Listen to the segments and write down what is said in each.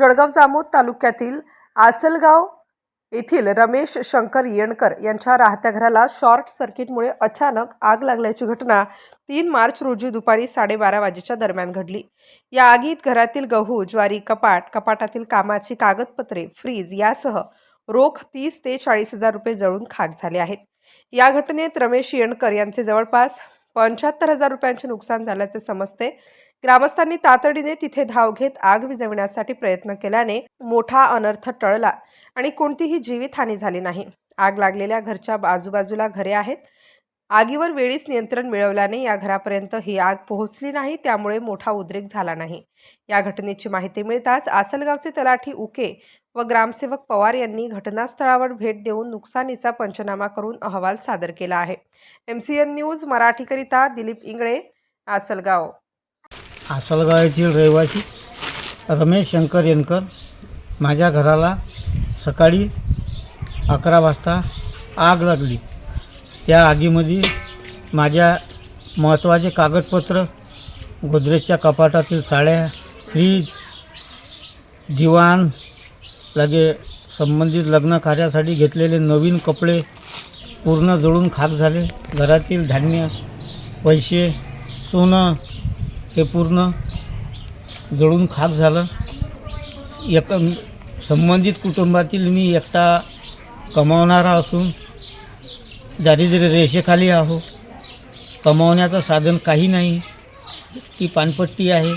जळगाव जामोद तालुक्यातील आसलगाव येथील रमेश शंकर येणकर यांच्या राहत्या घराला शॉर्ट सर्किटमुळे अचानक आग लागल्याची घटना तीन मार्च रोजी दुपारी साडेबारा वाजेच्या दरम्यान घडली. या आगीत घरातील गहू ज्वारी कपाट कपाटातील कामाची कागदपत्रे फ्रीज यासह रोख तीस ते चाळीस हजार रुपये जळून खाक झाले आहेत. या घटनेत रमेश येणकर यांचे जवळपास पंच्याहत्तर हजार रुपयांचे नुकसान झाल्याचे समजते. ग्रामस्थांनी तातडीने तिथे धाव घेत आग विझविण्यासाठी प्रयत्न केल्याने मोठा अनर्थ टळला आणि कोणतीही जीवितहानी झाली नाही. आग लागलेल्या घरच्या आजूबाजूला घरे आहेत. आगीवर वेळीच नियंत्रण मिळवल्याने या घरापर्यंत ही आग पोहोचली नाही त्यामुळे मोठा उद्रेक झाला नाही. या घटनेची माहिती मिळताच आसलगावचे तलाठी उके व ग्रामसेवक पवार यांनी घटनास्थळावर भेट देऊन नुकसानीचा पंचनामा करून अहवाल सादर केला आहे. एमसीएन न्यूज मराठीकरिता दिलीप इंगळे आसलगाव. आसलगाव येथील रहिवासी रमेश शंकर येनकर माझ्या घराला सकाळी अकरा वाजता आग लागली. त्या आगीमध्ये माझ्या महत्त्वाचे कागदपत्र गोदरेजच्या कपाटातील साड्या फ्रीज दिवाण लगे संबंधित लग्न कार्यासाठी घेतलेले नवीन कपडे पूर्ण जळून खाक झाले. घरातील धान्य पैसे सोनं हे पूर्ण जळून खाक झालं. एक संबंधित कुटुंबातील मी एकटा कमावणारा असून दारिद्र्य रेषेखाली आहो. कमावण्याचं साधन काही नाही. ती पानपट्टी आहे.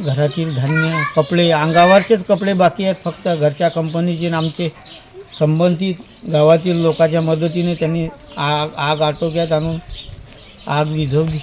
घरातील धान्य कपडे अंगावरचेच कपडे बाकी आहेत. फक्त घरच्या कंपनीचे आमचे संबंधित गावातील लोकांच्या मदतीने त्यांनी आग आग आटोक्यात आणून आग विझवली.